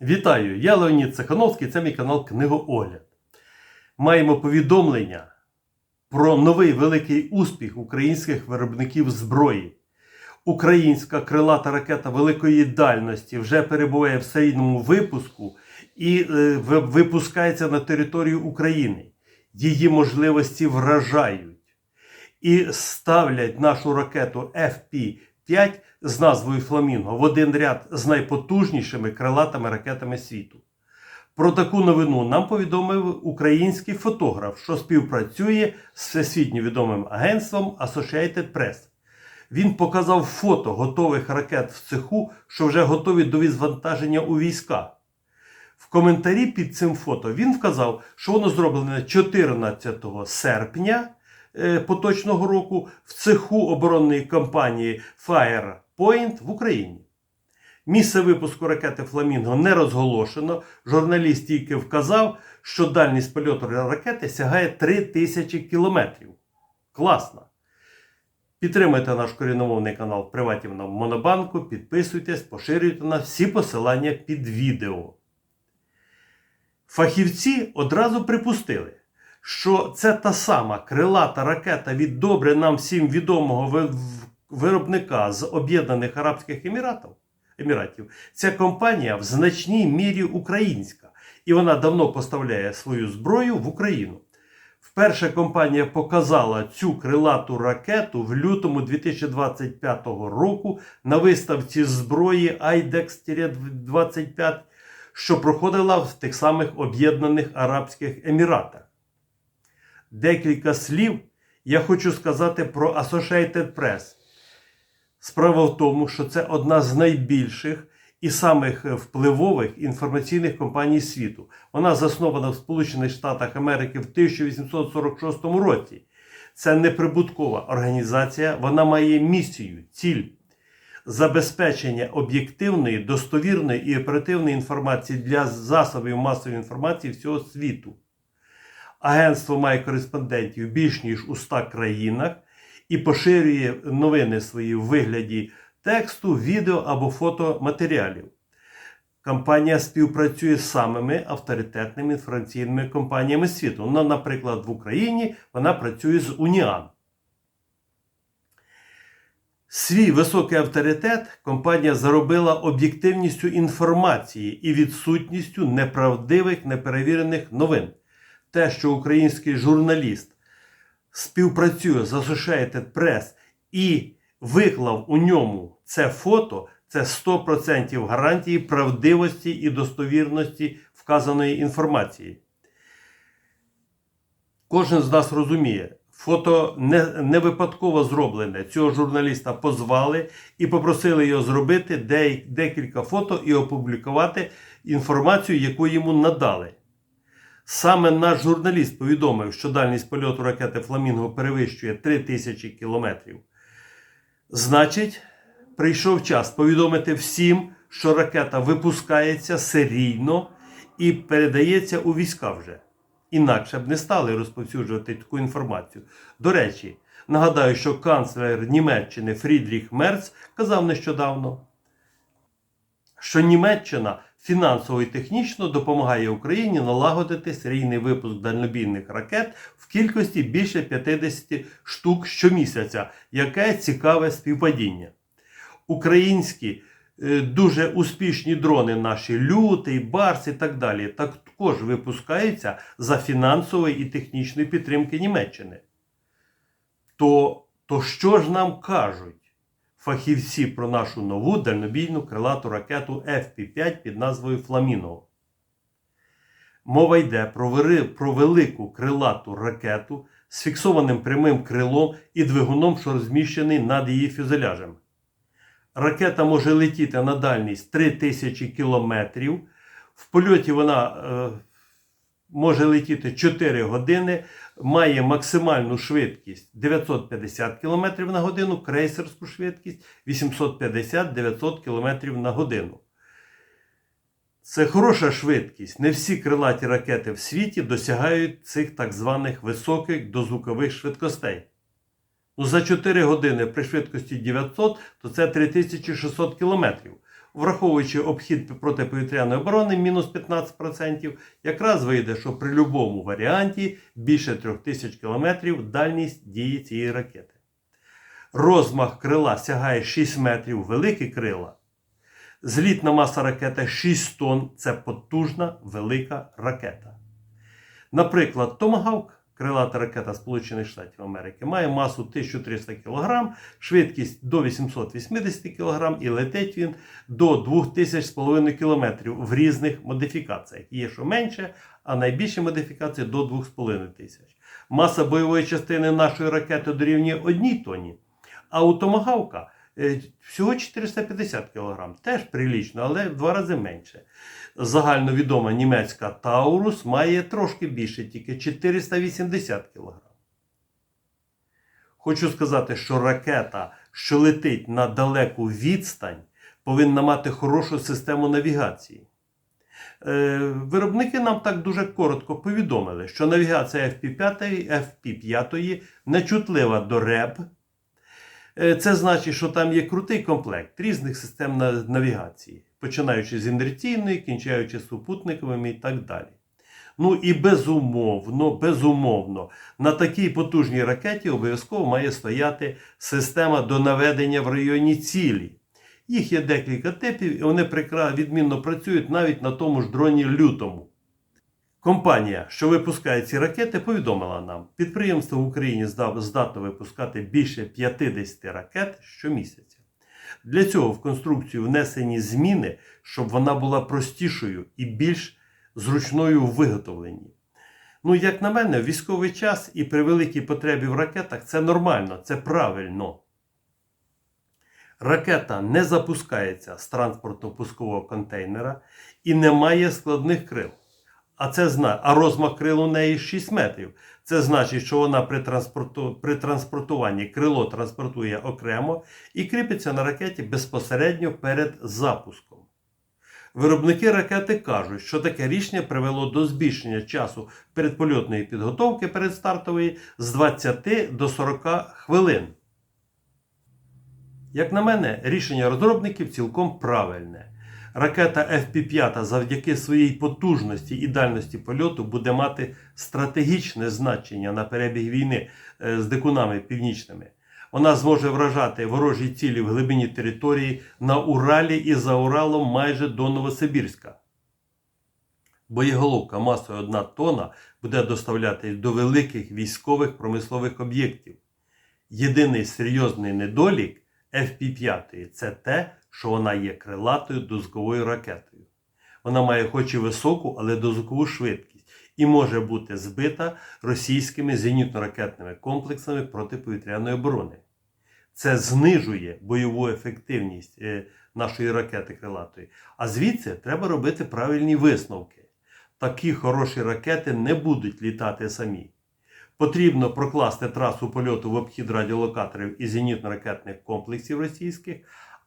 Вітаю! Я Леонід Цехановський, це мій канал Книгоогляд. Маємо повідомлення про новий великий успіх українських виробників зброї. Українська крилата ракета великої дальності вже перебуває в серійному випуску і е, випускається на територію України. Її можливості вражають і ставлять нашу ракету FP-5 з назвою Фламінго в один ряд з найпотужнішими крилатими ракетами світу. Про таку новину нам повідомив український фотограф, що співпрацює з всесвітньо відомим агентством Associated Press. Він показав фото готових ракет в цеху, що вже готові до відвантаження у війська. В коментарі під цим фото він вказав, що воно зроблене 14 серпня поточного року в цеху оборонної компанії Firepoint в Україні. Місце випуску ракети Фламінго не розголошено. Журналіст тільки вказав, що дальність польоту ракети сягає 3000 кілометрів. Класно! Підтримайте наш корінномовний канал в приваті на Монобанку, підписуйтесь, поширюйте нас всі посилання під відео. Фахівці одразу припустили, що це та сама крилата ракета від добре нам всім відомого виробника з Об'єднаних Арабських Еміратів. Еміратів. Ця компанія в значній мірі українська, і вона давно поставляє свою зброю в Україну. Вперше компанія показала цю крилату ракету в лютому 2025 року на виставці зброї IDEX-25, що проходила в тих самих Об'єднаних Арабських Еміратах. Декілька слів я хочу сказати про Associated Press. Справа в тому, що це одна з найбільших і самих е, впливових інформаційних компаній світу. Вона заснована в Сполучених Штатах Америки в 1846 році. Це неприбуткова організація, вона має місію, ціль забезпечення об'єктивної, достовірної і оперативної інформації для засобів масової інформації всього світу. Агентство має кореспондентів більш ніж у 100 країнах і поширює новини свої в вигляді тексту, відео або фотоматеріалів. Компанія співпрацює з самими авторитетними інформаційними компаніями світу. Ну, наприклад, в Україні вона працює з Уніан. Свій високий авторитет компанія заробила об'єктивністю інформації і відсутністю неправдивих, неперевірених новин. Те, що український журналіст співпрацює з Associated Press і виклав у ньому це фото, це 100% гарантії правдивості і достовірності вказаної інформації. Кожен з нас розуміє, фото не, не випадково зроблене. Цього журналіста позвали і попросили його зробити декілька фото і опублікувати інформацію, яку йому надали. Саме наш журналіст повідомив, що дальність польоту ракети Фламінго перевищує 3000 кілометрів. Значить, прийшов час повідомити всім, що ракета випускається серійно і передається у війська вже. Інакше б не стали розповсюджувати таку інформацію. До речі, нагадаю, що канцлер Німеччини Фрідріх Мерц казав нещодавно, що Німеччина фінансово і технічно допомагає Україні налагодити серійний випуск дальнобійних ракет в кількості більше 50 штук щомісяця, яке цікаве співпадіння. Українські е, дуже успішні дрони, наші лютий, барс і так далі, також випускаються за фінансової і технічної підтримки Німеччини. То, то що ж нам кажуть? Фахівці про нашу нову дальнобійну крилату ракету FP5 під назвою Фламінго. Мова йде про, вери- про велику крилату ракету з фіксованим прямим крилом і двигуном, що розміщений над її фюзеляжем. Ракета може летіти на дальність 3000 кілометрів. В польоті вона е, може летіти 4 години, має максимальну швидкість 950 км на годину, крейсерську швидкість 850-900 км на годину. Це хороша швидкість. Не всі крилаті ракети в світі досягають цих так званих високих дозвукових швидкостей. Ну, за 4 години при швидкості 900, то це 3600 км. Враховуючи обхід протиповітряної оборони мінус 15%, якраз вийде, що при будь-якому варіанті більше 3000 км дальність дії цієї ракети. Розмах крила сягає 6 метрів, великі крила. Злітна маса ракети 6 тонн це потужна велика ракета. Наприклад, Томагавк, крилата ракета Сполучених Штатів Америки, має масу 1300 кг, швидкість до 880 кг і летить він до 2500 км в різних модифікаціях. Є що менше, а найбільші модифікації до 2500. Маса бойової частини нашої ракети дорівнює 1 тонні, а у Томагавка е, всього 450 кг. Теж прилічно, але в два рази менше. Загальновідома німецька Таурус має трошки більше, тільки 480 кг. Хочу сказати, що ракета, що летить на далеку відстань, повинна мати хорошу систему навігації. Е, Виробники нам так дуже коротко повідомили, що навігація FP5, FP5 нечутлива до РЕБ. Е, Це значить, що там є крутий комплект різних систем навігації, починаючи з інерційної, кінчаючи супутниковими і так далі. Ну і безумовно, безумовно, на такій потужній ракеті обов'язково має стояти система до наведення в районі цілі. Їх є декілька типів, і вони відмінно працюють навіть на тому ж дроні лютому. Компанія, що випускає ці ракети, повідомила нам, підприємство в Україні здатно випускати більше 50 ракет щомісяця. Для цього в конструкцію внесені зміни, щоб вона була простішою і більш зручною в виготовленні. Ну, як на мене, військовий час і при великій потребі в ракетах це нормально, це правильно. Ракета не запускається з транспортно-пускового контейнера і не має складних крил. А це зна... а розмах крил у неї 6 метрів. Це значить, що вона при, транспорту... при транспортуванні крило транспортує окремо і кріпиться на ракеті безпосередньо перед запуском. Виробники ракети кажуть, що таке рішення привело до збільшення часу передпольотної підготовки передстартової з 20 до 40 хвилин. Як на мене, рішення розробників цілком правильне. Ракета FP5 завдяки своїй потужності і дальності польоту буде мати стратегічне значення на перебіг війни е, з дикунами північними. Вона зможе вражати ворожі цілі в глибині території на Уралі і за Уралом майже до Новосибірська. Боєголовка масою 1 тонна буде доставляти до великих військових промислових об'єктів. Єдиний серйозний недолік FP5 це те, що вона є крилатою дозковою ракетою. Вона має хоч і високу, але дозкову швидкість і може бути збита російськими зенітно-ракетними комплексами протиповітряної оборони. Це знижує бойову ефективність е, нашої ракети крилатої. А звідси треба робити правильні висновки. Такі хороші ракети не будуть літати самі. Потрібно прокласти трасу польоту в обхід радіолокаторів і зенітно-ракетних комплексів російських,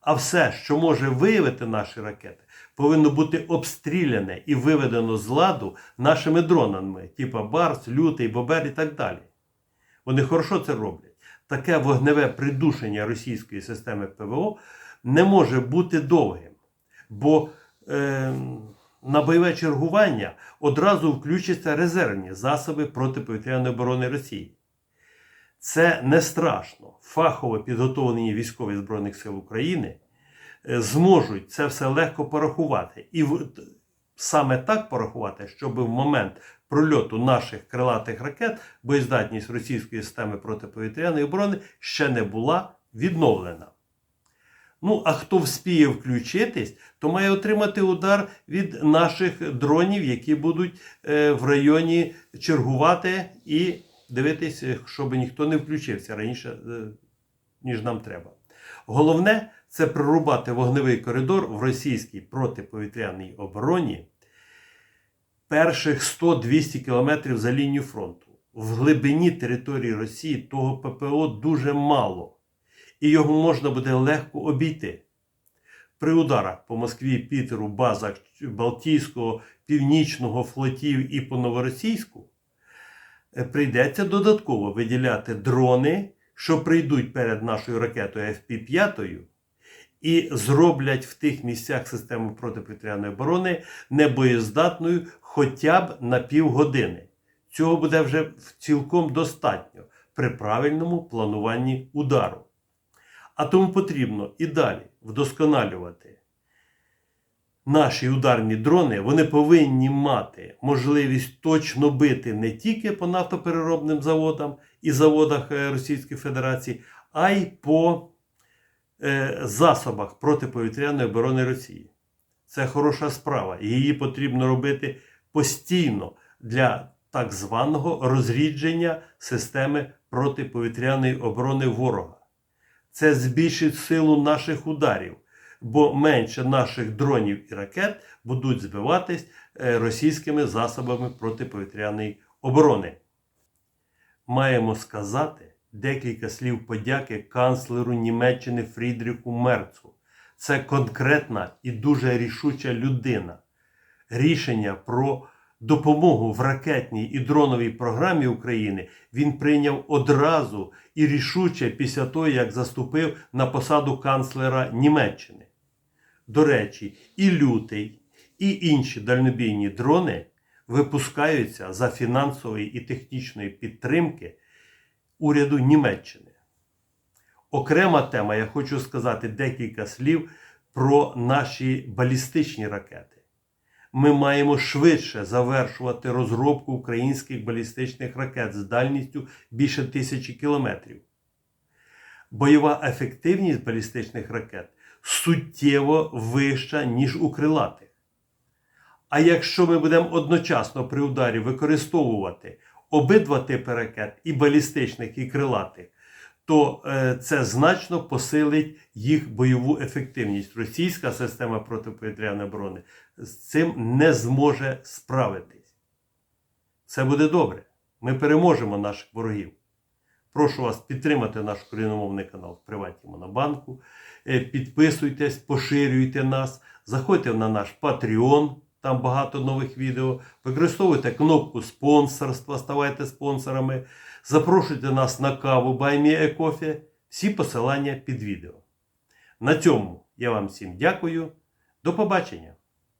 а все, що може виявити наші ракети, повинно бути обстріляне і виведено з ладу нашими дронами, типу Барс, Лютий, Бобер і так далі. Вони хорошо це роблять. Таке вогневе придушення російської системи ПВО не може бути довгим, бо е, на бойове чергування одразу включаться резервні засоби протиповітряної оборони Росії. Це не страшно. Фахово підготовлені військові Збройних сил України е, зможуть це все легко порахувати. І саме так порахувати, щоб в момент прольоту наших крилатих ракет боєздатність російської системи протиповітряної оборони ще не була відновлена. Ну, а хто вспіє включитись, то має отримати удар від наших дронів, які будуть е, в районі чергувати і дивитись, щоб ніхто не включився раніше, е, ніж нам треба. Головне це прорубати вогневий коридор в російській протиповітряній обороні перших 100-200 кілометрів за лінію фронту. В глибині території Росії того ППО дуже мало і його можна буде легко обійти. При ударах по Москві, Пітеру, базах Балтійського, Північного флотів і по Новоросійську е, прийдеться додатково виділяти дрони, що прийдуть перед нашою ракетою FP-5 і зроблять в тих місцях систему протиповітряної оборони небоєздатною хоча б на півгодини. Цього буде вже цілком достатньо при правильному плануванні удару. А тому потрібно і далі вдосконалювати наші ударні дрони. Вони повинні мати можливість точно бити не тільки по нафтопереробним заводам і заводах е, Російської Федерації, а й по е, засобах протиповітряної оборони Росії. Це хороша справа. Її потрібно робити постійно для так званого розрідження системи протиповітряної оборони ворога. Це збільшить силу наших ударів, бо менше наших дронів і ракет будуть збиватись е, російськими засобами протиповітряної оборони. Маємо сказати декілька слів подяки канцлеру Німеччини Фрідріху Мерцу. Це конкретна і дуже рішуча людина. Рішення про допомогу в ракетній і дроновій програмі України він прийняв одразу і рішуче після того, як заступив на посаду канцлера Німеччини. До речі, і лютий, і інші дальнобійні дрони випускаються за фінансової і технічної підтримки уряду Німеччини. Окрема тема, я хочу сказати декілька слів про наші балістичні ракети. Ми маємо швидше завершувати розробку українських балістичних ракет з дальністю більше тисячі кілометрів. Бойова ефективність балістичних ракет суттєво вища, ніж у крилатих. А якщо ми будемо одночасно при ударі використовувати обидва типи ракет, і балістичних, і крилатих, то е, це значно посилить їх бойову ефективність. Російська система протиповітряної оборони з цим не зможе справитись. Це буде добре. Ми переможемо наших ворогів. Прошу вас підтримати наш україномовний канал в Приватні Монобанку. Е, Підписуйтесь, поширюйте нас, заходьте на наш Patreon, там багато нових відео. Використовуйте кнопку спонсорства, ставайте спонсорами. Запрошуйте нас на каву Coffee. Всі посилання під відео. На цьому я вам всім дякую. До побачення!